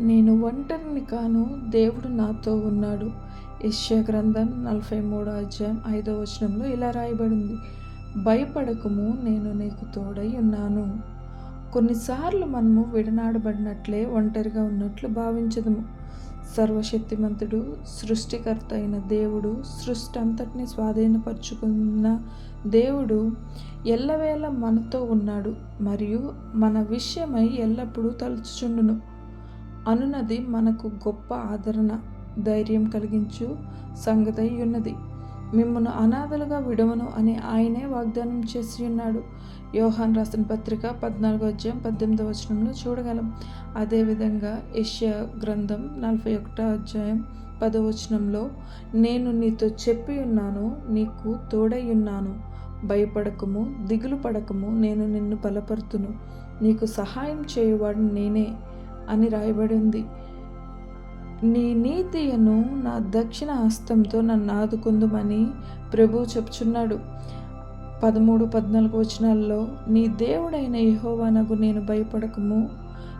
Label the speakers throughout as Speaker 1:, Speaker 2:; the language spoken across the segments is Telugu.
Speaker 1: నేను ఒంటరిని కాను దేవుడు నాతో ఉన్నాడు. యెషయా గ్రంథం నలభై మూడో అధ్యాయం ఐదో వచనంలో ఇలా రాయబడింది భయపడకము నేను నీకు తోడై ఉన్నాను. కొన్నిసార్లు మనము విడనాడబడినట్లే ఒంటరిగా ఉన్నట్లు భావించదము. సర్వశక్తిమంతుడు సృష్టికర్త అయిన దేవుడు సృష్టి అంతటిని స్వాధీనపరుచుకున్న దేవుడు ఎల్లవేళ మనతో ఉన్నాడు మరియు మన విషయమై ఎల్లప్పుడూ తలుచుచుండును. అనునది మనకు గొప్ప ఆదరణ ధైర్యం కలిగించు సంగతి అయి ఉన్నది. మిమ్మను అనాథలుగా విడవను అని ఆయనే వాగ్దానం చేసి ఉన్నాడు యోహాన్ రాసిన పత్రిక పద్నాలుగో అధ్యాయం పద్దెనిమిదో వచనంలో చూడగలం. అదేవిధంగా యష్యా గ్రంథం నలభై ఒకటో అధ్యాయం పదో వచనంలో నేను నీతో చెప్పి ఉన్నాను నీకు తోడై ఉన్నాను భయపడకము దిగులు పడకము నేను నిన్ను బలపరుతును. నీకు సహాయం చేయువాడు నేనే. అని రాయబడి ఉంది. నీ నీతియను నా దక్షిణ హస్తంతో నన్ను ఆదుకుందుమని ప్రభువు చెప్చున్నాడు పదమూడు పద్నాలుగు వచనాల్లో నీ దేవుడైన యహోవానకు నేను భయపడకము.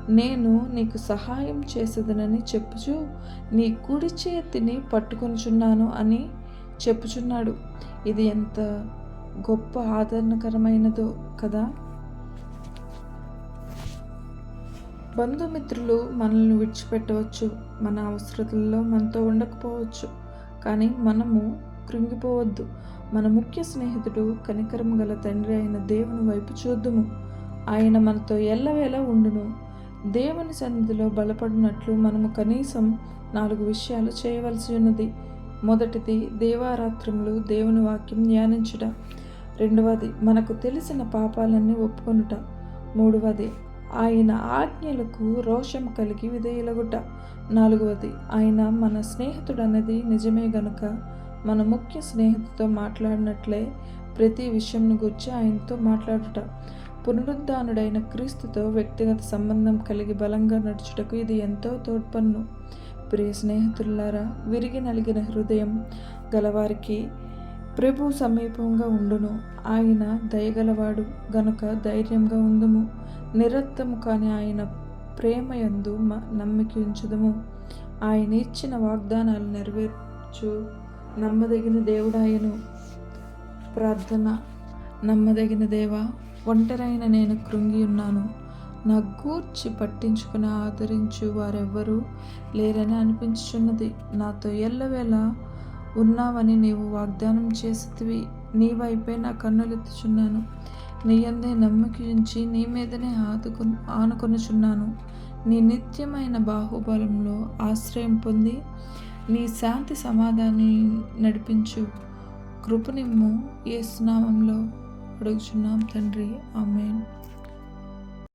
Speaker 1: నేను నీకు సహాయం చేసేదనని చెప్పుచు నీ కుడి చేతిని పట్టుకొనిచున్నాను అని చెప్పుచున్నాడు. ఇది ఎంత గొప్ప ఆదరణకరమైనదో కదా. బంధుమిత్రులు మనల్ని విడిచిపెట్టవచ్చు మన అవసరతల్లో మనతో ఉండకపోవచ్చు. కానీ మనము కృంగిపోవద్దు. మన ముఖ్య స్నేహితుడు కనికరం గల తండ్రి అయిన దేవుని వైపు చూద్దుము. ఆయన మనతో ఎల్లవేళ ఉండును. దేవుని సన్నిధిలో బలపడినట్లు మనము కనీసం నాలుగు విషయాలు చేయవలసి ఉన్నది. మొదటిది దేవారాత్రములు దేవుని వాక్యం ధ్యానించుట. రెండవది మనకు తెలిసిన పాపాలన్నీ ఒప్పుకొనుట. మూడవది ఆయన ఆజ్ఞలకు రోషం కలిగి విధేయులగుట. నాలుగవది ఆయన మన స్నేహితుడు అన్నది నిజమే గనుక మన ముఖ్య స్నేహితుతో మాట్లాడినట్లే ప్రతి విషయంను గురించి ఆయనతో మాట్లాడుట. పునరుద్ధానుడైన క్రీస్తుతో వ్యక్తిగత సంబంధం కలిగి బలంగా నడుచుటకు ఇది ఎంతో తోడ్పన్ను. ప్రియ స్నేహితులారా విరిగి నలిగిన హృదయం గలవారికి ప్రభు సమీపంగా ఉండును. ఆయన దయగలవాడు గనుక ధైర్యంగా ఉందుము. నిరత్తము కాని ఆయన ప్రేమయందు నమ్మిక ఉంచుదము. ఆయన ఇచ్చిన వాగ్దానాలు నెరవేర్చు. నమ్మదగిన దేవుడాయను. ప్రార్థన. నమ్మదగిన దేవా ఒంటరైన నేను కృంగి ఉన్నాను. నా గూర్చి పట్టించుకుని ఆదరించు వారెవ్వరూ లేరని అనిపించుచున్నది. నాతో ఎల్లవేళ ఉన్నావని నీవు వాగ్దానం చేసితివి. నీ వైపే నా కన్నులెత్తుచున్నాను నీ అందే నమ్మకించి నీ మీదనే ఆదుకు ఆనుకొనుచున్నాను. నీ నిత్యమైన బాహుబలంలో ఆశ్రయం పొంది నీ శాంతి సమాధాన్ని నడిపించు. కృపనిమ్ము ఏ స్నామంలో అడుగుచున్నాం తండ్రి. ఆమెన్.